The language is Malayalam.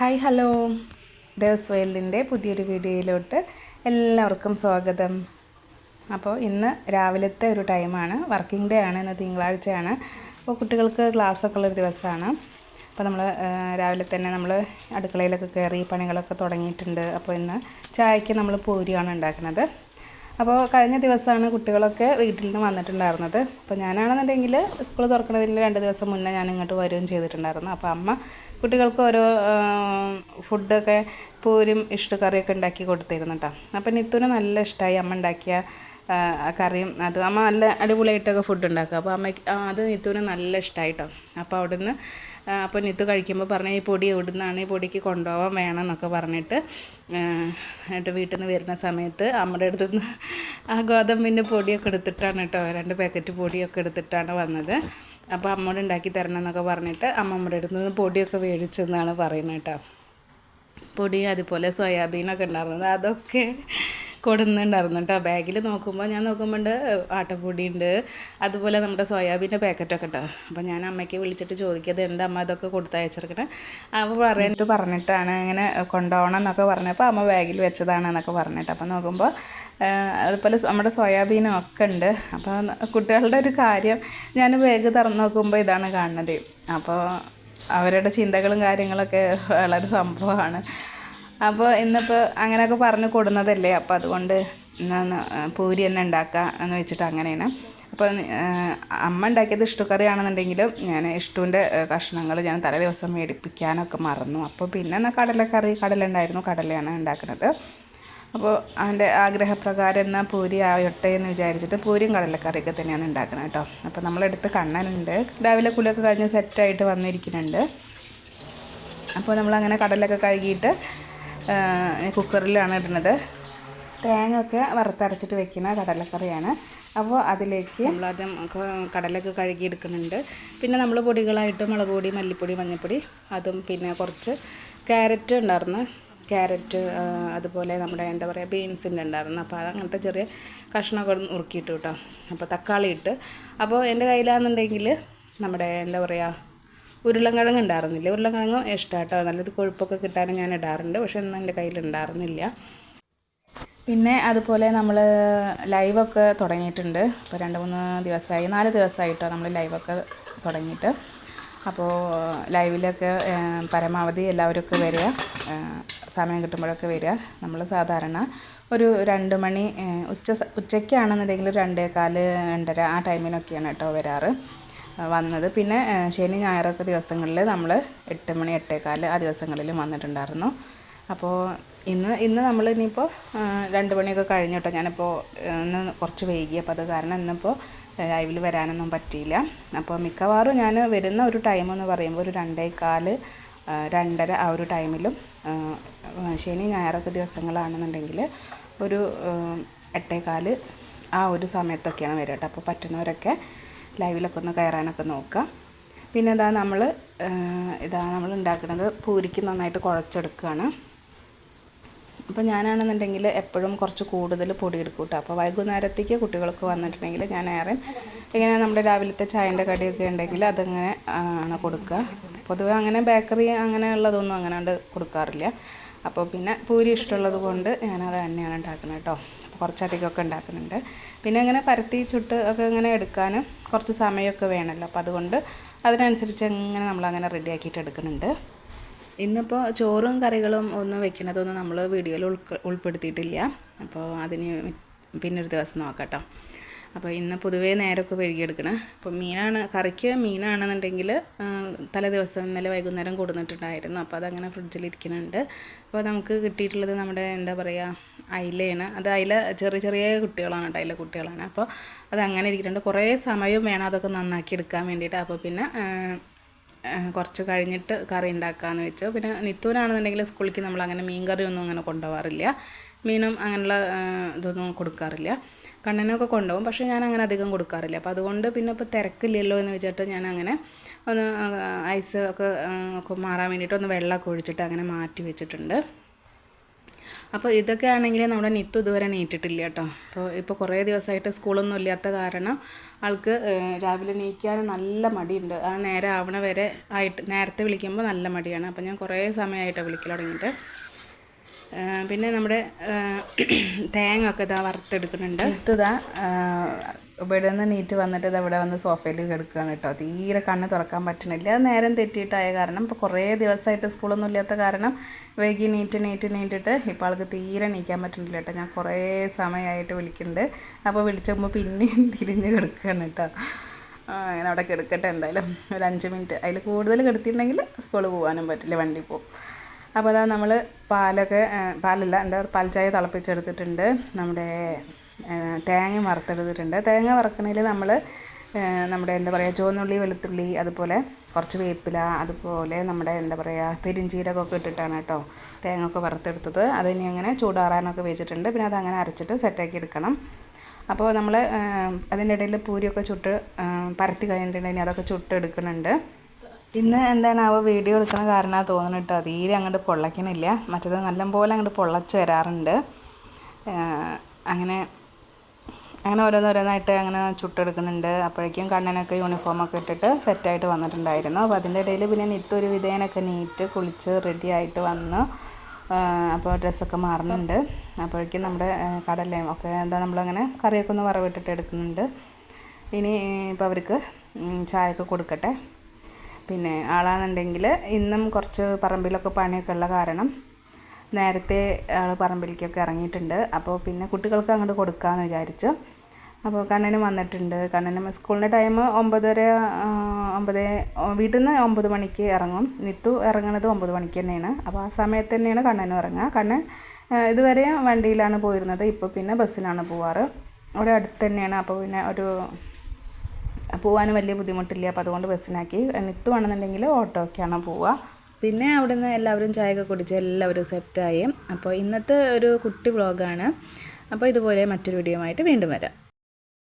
Hi hello. ദേവസ് വേൾഡിന്റെ പുതിയൊരു വീഡിയോയിലോട്ട് എല്ലാവർക്കും സ്വാഗതം. അപ്പോൾ ഇന്ന് രാവിലത്തെ ഒരു ടൈമാണ്. വർക്കിംഗ് ഡേ ആണ് ഇന്ന് തിങ്കളാഴ്ചയാണ്. അപ്പോൾ കുട്ടികൾക്ക് ക്ലാസ്സൊക്കെ ഉള്ളൊരു ദിവസമാണ്. അപ്പോൾ നമ്മൾ രാവിലെ തന്നെ നമ്മൾ അടുക്കളയിലൊക്കെ കയറി പണികളൊക്കെ തുടങ്ങിയിട്ടുണ്ട്. അപ്പോൾ ഇന്ന് ചായക്ക് നമ്മൾ പൂരിയാണ് ഉണ്ടാക്കുന്നത്. അപ്പോൾ കഴിഞ്ഞ ദിവസമാണ് കുട്ടികളൊക്കെ വീട്ടിൽ നിന്ന് വന്നിട്ടുണ്ടായിരുന്നത്. അപ്പോൾ ഞാനാണെന്നുണ്ടെങ്കിൽ സ്കൂൾ തുറക്കുന്നതിന് രണ്ട് ദിവസം മുന്നേ ഞാൻ ഇങ്ങോട്ട് വരികയും ചെയ്തിട്ടുണ്ടായിരുന്നു. അപ്പോൾ അമ്മ കുട്ടികൾക്ക് ഓരോ ഫുഡൊക്കെ പൂരും ഇഷ്ടക്കറിയൊക്കെ ഉണ്ടാക്കി കൊടുത്തിരുന്നു കേട്ടോ. അപ്പോൾ നിത്തുന് നല്ല ഇഷ്ടമായി അമ്മ ഉണ്ടാക്കിയ കറിയും അത് അമ്മ നല്ല അടിപൊളിയായിട്ടൊക്കെ ഫുഡ് ഉണ്ടാക്കുക അപ്പോൾ അമ്മയ്ക്ക് അത് നിത്തുവിന് നല്ല ഇഷ്ടമായിട്ടോ അപ്പോൾ അവിടുന്ന് അപ്പോൾ നിത്തു കഴിക്കുമ്പോൾ പറഞ്ഞ ഈ പൊടി എവിടുന്നാണ്? ഈ പൊടിക്ക് കൊണ്ടുപോകാൻ വേണം എന്നൊക്കെ പറഞ്ഞിട്ട് എന്നിട്ട് വീട്ടിൽ നിന്ന് വരുന്ന സമയത്ത് അമ്മയുടെ അടുത്ത് നിന്ന് ആ ഗോതമ്പിന്റെ പൊടിയൊക്കെ എടുത്തിട്ടാണ് കേട്ടോ രണ്ട് പാക്കറ്റ് പൊടിയൊക്കെ എടുത്തിട്ടാണ് വന്നത്. അപ്പോൾ അമ്മയോട് ഉണ്ടാക്കി തരണം എന്നൊക്കെ പറഞ്ഞിട്ട് അമ്മ അമ്മയുടെ അടുത്ത് നിന്ന് പൊടിയൊക്കെ മേടിച്ചെന്നാണ് പറയുന്നത് കേട്ടോ പൊടി അതുപോലെ സോയാബീനൊക്കെ ഉണ്ടായിരുന്നത്. അതൊക്കെ കൊടുന്നുണ്ടായിരുന്നു കേട്ടോ. ബാഗിൽ നോക്കുമ്പോൾ ഞാൻ നോക്കുമ്പോൾ ഉണ്ട് ആട്ടപ്പൊടി ഉണ്ട് അതുപോലെ നമ്മുടെ സോയാബീന്റെ പാക്കറ്റൊക്കെ ഉണ്ട് അപ്പോൾ ഞാൻ അമ്മയ്ക്ക് വിളിച്ചിട്ട് ചോദിക്കത് എന്താ അമ്മ അതൊക്കെ കൊടുത്തയച്ചിരിക്കണേ. അപ്പോൾ പറയുന്നത് പറഞ്ഞിട്ടാണ് ഇങ്ങനെ കൊണ്ടുപോകണം എന്നൊക്കെ പറഞ്ഞപ്പോൾ അമ്മ ബാഗിൽ വെച്ചതാണ് എന്നൊക്കെ പറഞ്ഞിട്ട് അപ്പോൾ നോക്കുമ്പോൾ അതുപോലെ നമ്മുടെ സോയാബീനും ഒക്കെ ഉണ്ട്. അപ്പോൾ കുട്ടികളുടെ ഒരു കാര്യം ഞാൻ ബാഗ് തുറന്ന് നോക്കുമ്പോൾ ഇതാണ് കാണുന്നത്. അപ്പോൾ അവരുടെ ചിന്തകളും കാര്യങ്ങളൊക്കെ വളരെ സംഭവമാണ്. അപ്പോൾ ഇന്നിപ്പോൾ അങ്ങനെയൊക്കെ പറഞ്ഞ് കൊടുന്നതല്ലേ? അപ്പോൾ അതുകൊണ്ട് പൂരി തന്നെ ഉണ്ടാക്കുക എന്ന് വെച്ചിട്ട് അങ്ങനെയാണ്. അപ്പോൾ അമ്മ ഉണ്ടാക്കിയത് ഇഷ്ടക്കറിയാണെന്നുണ്ടെങ്കിലും ഞാൻ ഇഷ്ടൂന്റെ കഷ്ണങ്ങൾ ഞാൻ തലേ ദിവസം മേടിപ്പിക്കാനൊക്കെ മറന്നു. അപ്പോൾ പിന്നെ എന്നാൽ കടലക്കറി കടല ഉണ്ടായിരുന്നു കടലയാണ് ഉണ്ടാക്കുന്നത്. അപ്പോൾ അവന്റെ ആഗ്രഹപ്രകാരം എന്നാൽ പൂരി ആവട്ടെ എന്ന് വിചാരിച്ചിട്ട് പൂരിയും കടലക്കറിയൊക്കെ തന്നെയാണ് ഉണ്ടാക്കുന്നത് കേട്ടോ. അപ്പോൾ നമ്മളെടുത്ത് കണ്ണനുണ്ട്. രാവിലെ കുളിയൊക്കെ കഴിഞ്ഞ് സെറ്റായിട്ട് വന്നിരിക്കുന്നുണ്ട്. അപ്പോൾ നമ്മളങ്ങനെ കടലൊക്കെ കഴുകിയിട്ട് കുക്കറിലാണ് ഇടുന്നത്. തേങ്ങ ഒക്കെ വറുത്തരച്ചിട്ട് വെക്കുന്ന കടലക്കറിയാണ്. അപ്പോൾ അതിലേക്ക് നമ്മളാദ്യം കടലൊക്കെ കഴുകി എടുക്കുന്നുണ്ട്. പിന്നെ നമ്മൾ പൊടികളായിട്ട് മുളക് പൊടി മല്ലിപ്പൊടി മഞ്ഞൾപ്പൊടി അതും പിന്നെ കുറച്ച് ക്യാരറ്റ് ഉണ്ടായിരുന്നു. ക്യാരറ്റ് അതുപോലെ നമ്മുടെ എന്താ പറയുക ബീൻസിന്റെ ഉണ്ടായിരുന്നു. അപ്പോൾ അതങ്ങനത്തെ ചെറിയ കഷ്ണങ്ങൾ ഉറുക്കിയിട്ട് കേട്ടോ അപ്പോൾ തക്കാളി ഇട്ട്. അപ്പോൾ എന്റെ കയ്യിലാണെന്നുണ്ടെങ്കിൽ നമ്മുടെ എന്താ പറയുക ഉരുളൻകിഴങ്ങ് ഉണ്ടായിരുന്നില്ല. ഉരുളൻകിഴങ്ങ് ഇഷ്ടമാണ് കേട്ടോ നല്ലൊരു കൊഴുപ്പൊക്കെ കിട്ടാനും ഞാൻ ഇടാറുണ്ട്. പക്ഷെ ഒന്നും എന്റെ കയ്യിൽ ഉണ്ടായിരുന്നില്ല. പിന്നെ അതുപോലെ നമ്മൾ ലൈവൊക്കെ തുടങ്ങിയിട്ടുണ്ട്. ഇപ്പോൾ രണ്ട് മൂന്ന് ദിവസമായി നാല് ദിവസമായിട്ടോ നമ്മൾ ലൈവൊക്കെ തുടങ്ങിയിട്ട്. അപ്പോൾ ലൈവിലൊക്കെ പരമാവധി എല്ലാവരൊക്കെ വരിക. സമയം കിട്ടുമ്പോഴൊക്കെ വരിക. നമ്മൾ സാധാരണ ഒരു രണ്ട് മണി ഉച്ച ഉച്ചയ്ക്കാണെന്നുണ്ടെങ്കിൽ രണ്ടേകാൽ രണ്ടര ആ ടൈമിനൊക്കെയാണ് കേട്ടോ വരാറ്. വന്നത്. പിന്നെ ശനി ഞായറൊക്കെ ദിവസങ്ങളിൽ നമ്മൾ എട്ട് മണി എട്ടേക്കാൽ ആ ദിവസങ്ങളിലും വന്നിട്ടുണ്ടായിരുന്നു. അപ്പോൾ ഇന്ന് ഇന്ന് നമ്മൾ ഇനിയിപ്പോൾ രണ്ട് മണിയൊക്കെ കഴിഞ്ഞു കേട്ടോ ഞാനിപ്പോൾ ഇന്ന് കുറച്ച് വൈകി. അപ്പോൾ അത് കാരണം ഇന്നിപ്പോൾ ലൈവിൽ വരാനൊന്നും പറ്റിയില്ല. അപ്പോൾ മിക്കവാറും ഞാൻ വരുന്ന ഒരു ടൈം എന്ന് പറയുമ്പോൾ ഒരു രണ്ടേകാൽ രണ്ടര ആ ഒരു ടൈമിലും ശനി ഞായറൊക്കെ ദിവസങ്ങളാണെന്നുണ്ടെങ്കിൽ ഒരു എട്ടേകാൽ ആ ഒരു സമയത്തൊക്കെയാണ് വരിക കേട്ടോ. അപ്പോൾ പറ്റുന്നവരൊക്കെ ലൈവിലൊക്കെ ഒന്ന് കയറാനൊക്കെ നോക്കുക. പിന്നെ ഇതാ നമ്മൾ ഇതാ നമ്മൾ ഉണ്ടാക്കുന്നത് പൂരിക്ക് നന്നായിട്ട് കുഴച്ചെടുക്കുകയാണ്. അപ്പോൾ ഞാനാണെന്നുണ്ടെങ്കിൽ എപ്പോഴും കുറച്ച് കൂടുതൽ പൊടി എടുക്കും കേട്ടോ. അപ്പോൾ വൈകുന്നേരത്തേക്ക് കുട്ടികൾക്ക് വന്നിട്ടുണ്ടെങ്കിൽ ഞാൻ ഏറെ ഇങ്ങനെ നമ്മുടെ രാവിലത്തെ ചായന്റെ കടിയൊക്കെ ഉണ്ടെങ്കിൽ അതങ്ങനെ ആണ് കൊടുക്കുക. പൊതുവെ അങ്ങനെ ബേക്കറി അങ്ങനെയുള്ളതൊന്നും അങ്ങനെ കൊടുക്കാറില്ല. അപ്പോൾ പിന്നെ പൂരി ഇഷ്ടമുള്ളത് കൊണ്ട് ഞാനത് തന്നെയാണ് ഉണ്ടാക്കുന്നത് കേട്ടോ. കുറച്ചധികമൊക്കെ ഉണ്ടാക്കുന്നുണ്ട്. പിന്നെ അങ്ങനെ പരത്തി ചുട്ട് ഒക്കെ ഇങ്ങനെ എടുക്കാനും കുറച്ച് സമയമൊക്കെ വേണമല്ലോ. അപ്പോൾ അതുകൊണ്ട് അതിനനുസരിച്ച് ഇങ്ങനെ നമ്മളങ്ങനെ റെഡിയാക്കിയിട്ട് എടുക്കുന്നുണ്ട്. ഇന്നിപ്പോൾ ചോറും കറികളും ഒന്നും വെക്കണതൊന്നും നമ്മൾ വീഡിയോയിൽ ഉൾപ്പെടുത്തിയിട്ടില്ല. അപ്പോൾ അതിന് പിന്നൊരു ദിവസം നോക്കാം കേട്ടോ. അപ്പോൾ ഇന്ന് പൊതുവേ നേരമൊക്കെ വഴുകിയെടുക്കണം അപ്പോൾ മീനാണ് കറിക്ക് മീനാണെന്നുണ്ടെങ്കിൽ തലേ ദിവസം ഇന്നലെ വൈകുന്നേരം കൊടുത്തിട്ടുണ്ടായിരുന്നു അപ്പോൾ അതങ്ങനെ ഫ്രിഡ്ജിലിരിക്കുന്നുണ്ട് അപ്പോൾ നമുക്ക് കിട്ടിയിട്ടുള്ളത് നമ്മുടെ എന്താ പറയുക അയിലയാണ്. അത് അയില ചെറിയ ചെറിയ കുട്ടികളാണ് കേട്ടോ അയില കുട്ടികളാണ്. അപ്പോൾ അതങ്ങനെ ഇരിക്കുന്നുണ്ട്. കുറേ സമയം വേണം അതൊക്കെ നന്നാക്കി എടുക്കാൻ വേണ്ടിയിട്ട്. അപ്പോൾ പിന്നെ കുറച്ച് കഴിഞ്ഞിട്ട് കറി ഉണ്ടാക്കാമെന്ന് വെച്ചു. പിന്നെ നിത്തൂരാണെന്നുണ്ടെങ്കിൽ സ്കൂളിലേക്ക് നമ്മൾ അങ്ങനെ മീൻ കറിയൊന്നും അങ്ങനെ കൊണ്ടുപോകാറില്ല മീനും അങ്ങനെയുള്ള ഇതൊന്നും കൊടുക്കാറില്ല. കണ്ണനൊക്കെ കൊണ്ടുപോകും. പക്ഷേ ഞാൻ അങ്ങനെ അധികം കൊടുക്കാറില്ല. അപ്പോൾ അതുകൊണ്ട് പിന്നെ ഇപ്പോൾ തിരക്കില്ലല്ലോ എന്ന് വെച്ചിട്ട് ഞാൻ അങ്ങനെ ഒന്ന് ഐസ് ഒക്കെ ഒക്കെ മാറാൻ വേണ്ടിയിട്ട് ഒന്ന് വെള്ളമൊക്കെ ഒഴിച്ചിട്ട് അങ്ങനെ മാറ്റി വെച്ചിട്ടുണ്ട്. അപ്പോൾ ഇതൊക്കെ ആണെങ്കിൽ നമ്മുടെ നിത്തു ഇതുവരെ നീറ്റിട്ടില്ല കേട്ടോ. അപ്പോൾ ഇപ്പോൾ കുറേ ദിവസമായിട്ട് സ്കൂളൊന്നും ഇല്ലാത്ത കാരണം ആൾക്ക് രാവിലെ നീക്കാനും നല്ല മടിയുണ്ട്. ആ നേരം ആവണ വരെ ആയിട്ട് നേരത്തെ വിളിക്കുമ്പോൾ നല്ല മടിയാണ്. അപ്പോൾ ഞാൻ കുറേ സമയമായിട്ടാണ് വിളിക്കൽ തുടങ്ങിയിട്ട്. പിന്നെ നമ്മുടെ തേങ്ങ ഒക്കെ ഇതാ വറുത്തെടുക്കുന്നുണ്ട്. ഇതാ ഇവിടെ നിന്ന് നീറ്റ് വന്നിട്ട് ഇത് ഇവിടെ വന്ന് സോഫയിൽ കിടക്കുകയാണ് കേട്ടോ. തീരെ കണ്ണ് തുറക്കാൻ പറ്റണില്ല. അത് നേരം തെറ്റിയിട്ടായ കാരണം ഇപ്പോൾ കുറേ ദിവസമായിട്ട് സ്കൂളൊന്നും ഇല്ലാത്ത കാരണം വൈകി നീറ്റ് നീറ്റ് നീറ്റിട്ട് ഇപ്പോൾ ആൾക്ക് തീരെ നീക്കാൻ പറ്റണില്ല കേട്ടോ. ഞാൻ കുറേ സമയമായിട്ട് വിളിക്കുന്നുണ്ട്. അപ്പോൾ വിളിച്ചുമ്പോൾ പിന്നെയും തിരിഞ്ഞ് കിടക്കുകയാണ് കേട്ടോ. അങ്ങനെ അവിടെ കിടക്കട്ടെ എന്തായാലും. ഒരു അഞ്ച് മിനിറ്റ്. അതിൽ കൂടുതൽ കിടത്തിയിട്ടുണ്ടെങ്കിൽ സ്കൂളിൽ പോകാനും പറ്റില്ല വണ്ടി പോകും അപ്പോൾ അതാ നമ്മൾ പാലൊക്കെ പാലല്ല എന്താ പറയുക പാൽ ചായ തിളപ്പിച്ചെടുത്തിട്ടുണ്ട്. നമ്മുടെ തേങ്ങ വറുത്തെടുത്തിട്ടുണ്ട്. തേങ്ങ വറുക്കണതിൽ നമ്മൾ നമ്മുടെ എന്താ പറയുക ചുവന്നുള്ളി വെളുത്തുള്ളി അതുപോലെ കുറച്ച് വേപ്പില അതുപോലെ നമ്മുടെ എന്താ പറയുക പെരിഞ്ചീരകമൊക്കെ ഇട്ടിട്ടാണ് കേട്ടോ തേങ്ങ ഒക്കെ വറുത്തെടുത്തത്. അതിനി അങ്ങനെ ചൂടാറാനൊക്കെ വെച്ചിട്ടുണ്ട്. പിന്നെ അതങ്ങനെ അരച്ചിട്ട് സെറ്റാക്കി എടുക്കണം. അപ്പോൾ നമ്മൾ അതിന്റെ ഇടയിൽ പൂരിയൊക്കെ ചുട്ട് പരത്തി കഴിഞ്ഞിട്ടുണ്ടെങ്കിൽ അതൊക്കെ ചുട്ട് എടുക്കുന്നുണ്ട് ഇന്ന് എന്താണ് അവ വീഡിയോ എടുക്കണ കാരണം തോന്നുന്നു കേട്ടോ തീരെ അങ്ങോട്ട് പൊള്ളയ്ക്കണില്ല മറ്റത് നല്ലപോലെ അങ്ങോട്ട് പൊള്ളച്ച് വരാറുണ്ട്. അങ്ങനെ അങ്ങനെ ഓരോന്നോരോന്നായിട്ട് അങ്ങനെ ചുട്ടെടുക്കുന്നുണ്ട്. അപ്പോഴേക്കും കണ്ണനൊക്കെ യൂണിഫോമൊക്കെ ഇട്ടിട്ട് സെറ്റായിട്ട് വന്നിട്ടുണ്ടായിരുന്നു. അപ്പോൾ അതിന്റെ ഇടയിൽ പിന്നെ നിത്യ ഒരു വിധേയനൊക്കെ നീറ്റ് കുളിച്ച് റെഡി ആയിട്ട് വന്ന് അപ്പോൾ ഡ്രസ്സൊക്കെ മാറുന്നുണ്ട്. അപ്പോഴേക്കും നമ്മുടെ കടലയും ഒക്കെ എന്താ നമ്മളങ്ങനെ കറിയൊക്കെ ഒന്ന് വറവിട്ടിട്ട് എടുക്കുന്നുണ്ട്. ഇനി ഇപ്പോൾ അവർക്ക് ചായയൊക്കെ കൊടുക്കട്ടെ. പിന്നെ ആളാണെന്നുണ്ടെങ്കിൽ ഇന്നും കുറച്ച് പറമ്പിലൊക്കെ പണിയൊക്കെ ഉള്ള കാരണം നേരത്തെ ആൾ പറമ്പിലേക്കൊക്കെ ഇറങ്ങിയിട്ടുണ്ട്. അപ്പോൾ പിന്നെ കുട്ടികൾക്ക് അങ്ങോട്ട് കൊടുക്കാമെന്ന് വിചാരിച്ചു. അപ്പോൾ കണ്ണനും വന്നിട്ടുണ്ട്. കണ്ണനും സ്കൂളിന്റെ ടൈം ഒമ്പതര ഒമ്പത് വീട്ടിൽ നിന്ന് ഒമ്പത് മണിക്ക് ഇറങ്ങും. നിത്തു ഇറങ്ങുന്നത് ഒമ്പത് മണിക്ക് തന്നെയാണ്. അപ്പോൾ ആ സമയത്ത് തന്നെയാണ് കണ്ണനും ഇറങ്ങുക. കണ്ണൻ ഇതുവരെ വണ്ടിയിലാണ് പോയിരുന്നത്. ഇപ്പോൾ പിന്നെ ബസ്സിലാണ് പോവാറ്. അവിടെ അടുത്ത് തന്നെയാണ്. അപ്പോൾ പിന്നെ ഒരു പോകാൻ വലിയ ബുദ്ധിമുട്ടില്ല. അപ്പോൾ അതുകൊണ്ട് ബസ്സിനാക്കി. നിത്തുവാണെന്നുണ്ടെങ്കിൽ ഓട്ടോ ഒക്കെയാണ് പോവുക. പിന്നെ അവിടുന്ന് എല്ലാവരും ചായയൊക്കെ കുടിച്ച് എല്ലാവരും സെറ്റായി അപ്പോൾ ഇന്നത്തെ ഒരു കുട്ടി വ്ളോഗാണ് അപ്പോൾ ഇതുപോലെ മറ്റൊരു വീഡിയോ ആയിട്ട് വീണ്ടും വരാം.